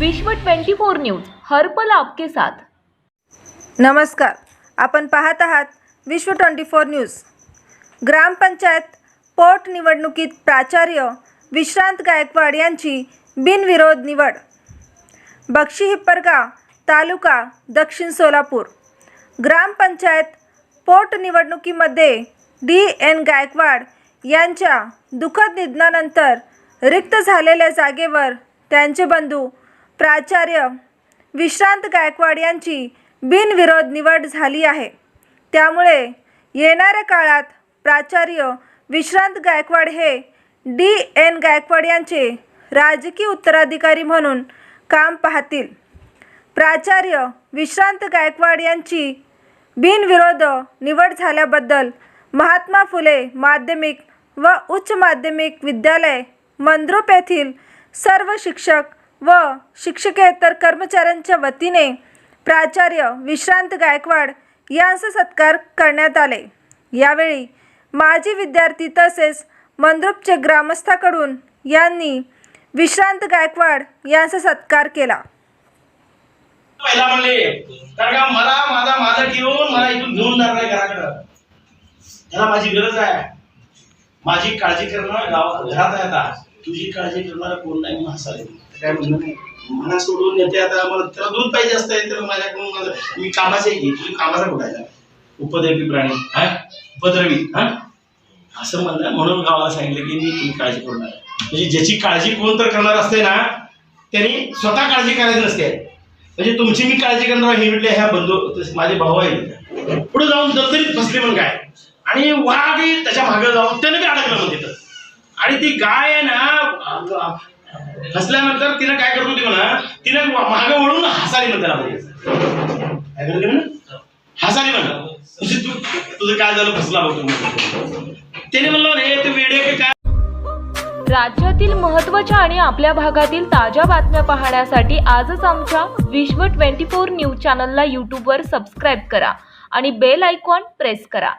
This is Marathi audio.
विश्व 24 न्यूज हर्पल आपके साथ. नमस्कार. आपण पाहत आहात विश्व ट्वेंटी फोर न्यूज. ग्रामपंचायत पोट निवडणुकीत प्राचार्य विश्रांत गायकवाड यांची बिनविरोध निवड. बक्षी हिप्परगाव तालुका दक्षिण सोलापूर. ग्रामपंचायत पोट निवडणुकीमध्ये डी एन गायकवाड यांच्या दुःखद निधनानंतर रिक्त झालेल्या जागेवर त्यांचे बंधू प्राचार्य विश्रांत गायकवाड यांची बिनविरोध निवड झाली आहे. त्यामुळे येणाऱ्या काळात प्राचार्य विश्रांत गायकवाड हे डी. एन. गायकवाड यांचे राजकीय उत्तराधिकारी म्हणून काम पाहतील. प्राचार्य विश्रांत गायकवाड यांची बिनविरोध निवड झाल्याबद्दल महात्मा फुले माध्यमिक व उच्च माध्यमिक विद्यालय मंद्रुप येथील सर्व शिक्षक व शिक्षकेतर कर्मचाऱ्यांच्या वतीने प्राचार्य विश्रांत गायकवाड यांचा सत्कार करण्यात आले. यावेळी माजी विद्यार्थी तसेच मंद्रुपचे ग्रामस्थाकडून यांनी विश्रांत गायकवाड यांचा सत्कार केला. पहिला म्हणले कारण का मला माझा माझा घेऊन मला इथून घेऊन जाणार आहे घराकडं. त्याला माझी गरज आहे. माझी काळजी करणं गावात घरात आहे आता. तुझी काळजी करणारा कोण नाही म्हणून हसाले काय नाही. मला सोडून येते आता मला त्याला दूध पाहिजे असतंय तर माझ्याकडून माझं मी कामाचं आहे तुझी कामाचा कुठं आहे. उपद्रवी प्राणी हा? उपद्रवी हा? असं म्हणलं म्हणून गावाला सांगितलं की मी तुम्ही काळजी करू नका म्हणजे ज्याची काळजी कोण तर करणार असते ना त्यांनी स्वतः काळजी करायची नसते. म्हणजे तुमची मी काळजी करणार हे म्हटले ह्या बंधू माझे भाऊ आहेत. पुढे जाऊन दलदलीत फसले म्हणून काय? आणि वाघ त्याच्यामागे जाऊन त्याने आणि ती गाय आहे ना फसल्यानंतर तिनं काय करत होती म्हणा तिनं मागे वळून हसाली म्हणते त्याला काय करते म्हणा? हसाली म्हणा. तुझी तू तुझं काय झालं? फसला बघतो त्याने म्हणलं हे ते वेडे की काय? राज्यातील महत्त्वाच्या आणि आपल्या भागातील ताज्या बातम्या पाहण्यासाठी आजच आमच्या विश्व 24 न्यूज चॅनलला यूट्यूबवर सबस्क्राईब करा आणि बेल आयकॉन प्रेस करा.